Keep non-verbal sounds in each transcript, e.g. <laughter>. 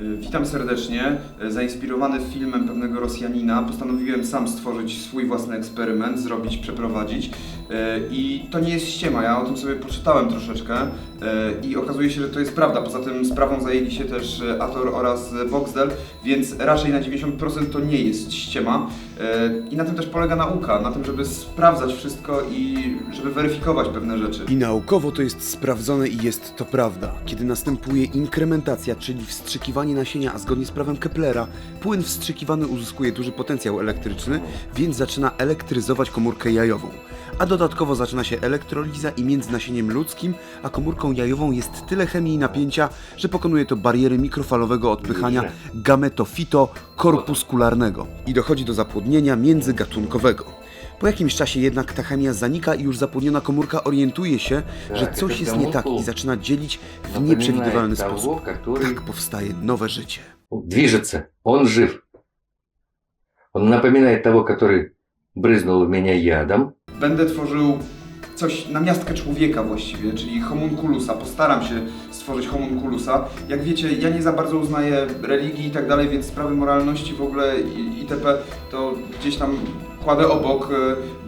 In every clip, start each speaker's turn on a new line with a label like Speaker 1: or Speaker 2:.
Speaker 1: Y, Witam serdecznie. Y, Zainspirowany filmem pewnego Rosjanina postanowiłem sam stworzyć swój własny eksperyment, zrobić, przeprowadzić. Y, I to nie jest ściema, ja o tym sobie poczytałem troszeczkę i okazuje się, że to jest prawda. Poza tym sprawą zajęli się też Ator oraz Voxdel, więc raczej na 90% to nie jest ściema. I na tym też polega nauka, na tym, żeby sprawdzać wszystko i żeby weryfikować pewne rzeczy.
Speaker 2: I naukowo to jest sprawdzone i jest to prawda. Kiedy następuje inkrementacja, czyli wstrzykiwanie nasienia, a zgodnie z prawem Keplera, płyn wstrzykiwany uzyskuje duży potencjał elektryczny, więc zaczyna elektryzować komórkę jajową. A dodatkowo zaczyna się elektroliza i między nasieniem ludzkim a komórką jajową jest tyle chemii i napięcia, że pokonuje to bariery mikrofalowego odpychania gametofito-korpuskularnego i dochodzi do zapłodnienia międzygatunkowego. Po jakimś czasie jednak ta chemia zanika i już zapłodniona komórka orientuje się, że
Speaker 3: Tak,
Speaker 2: coś
Speaker 3: ten
Speaker 2: jest nie tak i
Speaker 3: domofon
Speaker 2: zaczyna dzielić w
Speaker 3: напоминает
Speaker 2: nieprzewidywalny
Speaker 3: того,
Speaker 2: sposób.
Speaker 3: который
Speaker 2: Tak powstaje nowe życie.
Speaker 3: движется, он жив. Он напоминает того, который брызнул в меня ядом,
Speaker 1: Będę tworzył coś na miastkę człowieka właściwie, czyli homunculusa. Postaram się stworzyć homunculusa. Jak wiecie, ja nie za bardzo uznaję religii i tak dalej, więc sprawy moralności w ogóle i- itp. to gdzieś tam kładę obok, e,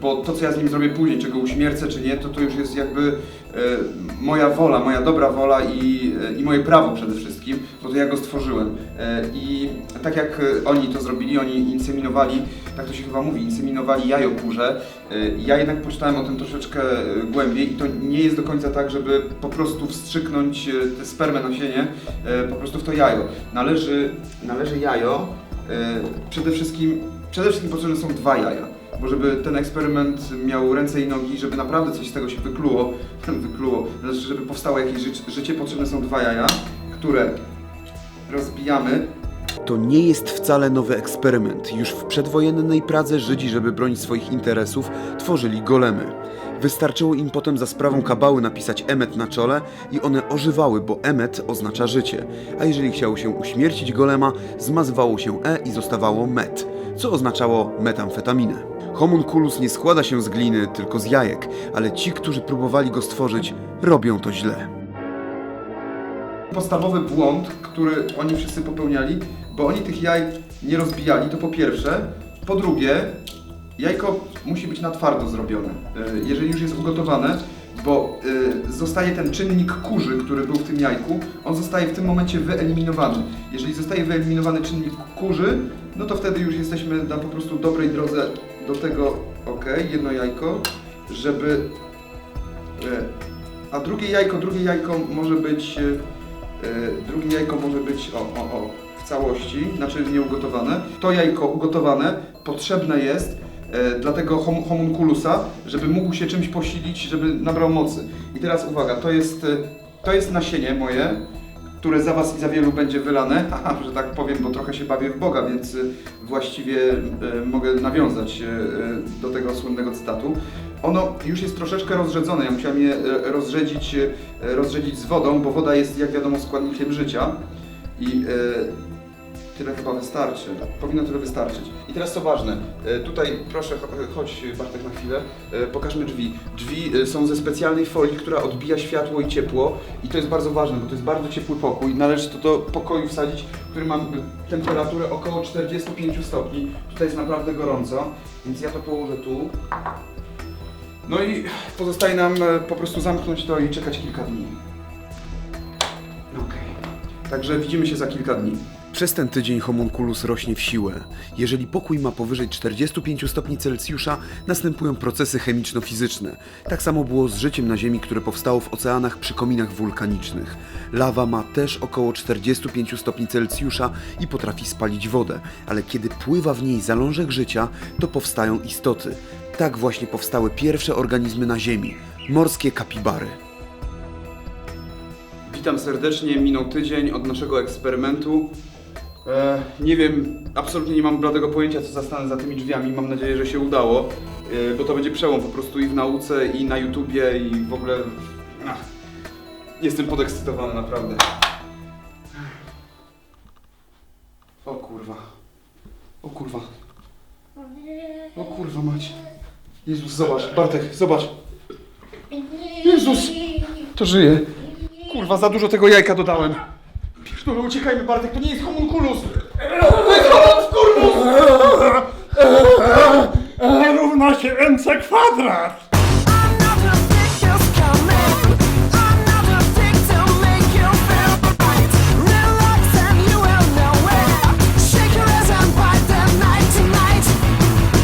Speaker 1: bo to co ja z nim zrobię później, czy go uśmiercę, czy nie, to to już jest jakby e, moja wola, moja dobra wola i, e, i moje prawo przede wszystkim, bo to ja go stworzyłem. I tak jak oni to zrobili, oni inseminowali, tak to się chyba mówi, inseminowali jajo kurze, ja jednak poczytałem o tym troszeczkę głębiej i to nie jest do końca tak, żeby po prostu wstrzyknąć tę spermę nasienie po prostu w to jajo. Należy, należy jajo, przede wszystkim, przede wszystkim potrzebne są dwa jaja. Bo żeby ten eksperyment miał ręce i nogi, żeby naprawdę coś z tego się wykluło, <laughs> wykluło, znaczy żeby powstało jakieś ży- życie, potrzebne są dwa jaja, które rozbijamy
Speaker 2: To nie jest wcale nowy eksperyment. Już w przedwojennej Pradze Żydzi, żeby bronić swoich interesów, tworzyli golemy. Wystarczyło im potem za sprawą kabały napisać emet na czole i one ożywały, bo emet oznacza życie. A jeżeli chciało się uśmiercić golema, zmazywało się e i zostawało met, co oznaczało metamfetaminę. Homunculus nie składa się z gliny, tylko z jajek, ale ci, którzy próbowali go stworzyć, robią to źle.
Speaker 1: podstawowy błąd, który oni wszyscy popełniali, bo oni tych jaj nie rozbijali, to po pierwsze. Po drugie, jajko musi być na twardo zrobione. Y, Jeżeli już jest ugotowane, bo y, zostaje ten czynnik kurzy, który był w tym jajku, on zostaje w tym momencie wyeliminowany. Jeżeli zostaje wyeliminowany czynnik kurzy, no to wtedy już jesteśmy na po prostu dobrej drodze do tego, ok, jedno jajko, żeby y, a drugie jajko, drugie jajko może być, e, e, drugie jajko może być, o, o, o, w całości, znaczy nieugotowane. To jajko ugotowane potrzebne jest e, dla tego hom, homunculusa, żeby mógł się czymś posilić, żeby nabrał mocy. I teraz uwaga, to jest, e, to jest nasienie moje, które za Was i za wielu będzie wylane, Haha, że tak powiem, bo trochę się bawię w Boga, więc y, właściwie y, mogę nawiązać y, do tego słynnego cytatu. Ono już jest troszeczkę rozrzedzone, ja musiałem je rozrzedzić, rozrzedzić z wodą, bo woda jest, jak wiadomo, składnikiem życia. I tyle chyba wystarczy. Powinno tyle wystarczyć. I teraz co ważne, y, tutaj proszę, cho- chodź Bartek na chwilę, y, pokażmy drzwi. Drzwi są ze specjalnej folii, która odbija światło i ciepło i to jest bardzo ważne, bo to jest bardzo ciepły pokój. Należy to do pokoju wsadzić, który ma temperaturę około 45 stopni. Tutaj jest naprawdę gorąco, więc ja to położę tu. No i pozostaje nam e, po prostu zamknąć to i czekać kilka dni. Okej. Także widzimy się za kilka dni.
Speaker 2: Przez ten tydzień homunculus rośnie w siłę. Jeżeli pokój ma powyżej 45 stopni Celsjusza, następują procesy chemiczno-fizyczne. Tak samo było z życiem na Ziemi, które powstało w oceanach przy kominach wulkanicznych. Lawa ma też około 45 stopni Celsjusza i potrafi spalić wodę, ale kiedy pływa w niej zalążek życia, to powstają istoty. Tak właśnie powstały pierwsze organizmy na Ziemi morskie kapibary.
Speaker 1: Witam serdecznie, minął tydzień od naszego eksperymentu. E, nie wiem, absolutnie nie mam bladego pojęcia, co zastanę za tymi drzwiami. Mam nadzieję, że się udało, e, bo to będzie przełom po prostu i w nauce, i na YouTubie, i w ogóle. Ach, jestem podekscytowany, naprawdę. O kurwa. O kurwa. O kurwa mać. Jezus, zobacz, Bartek, zobacz. Jezus! To żyje. Kurwa, za dużo tego jajka dodałem. Pierdolę. No uciekajmy Bartek, to nie jest homunculus!
Speaker 4: E równa się mc kwadrat.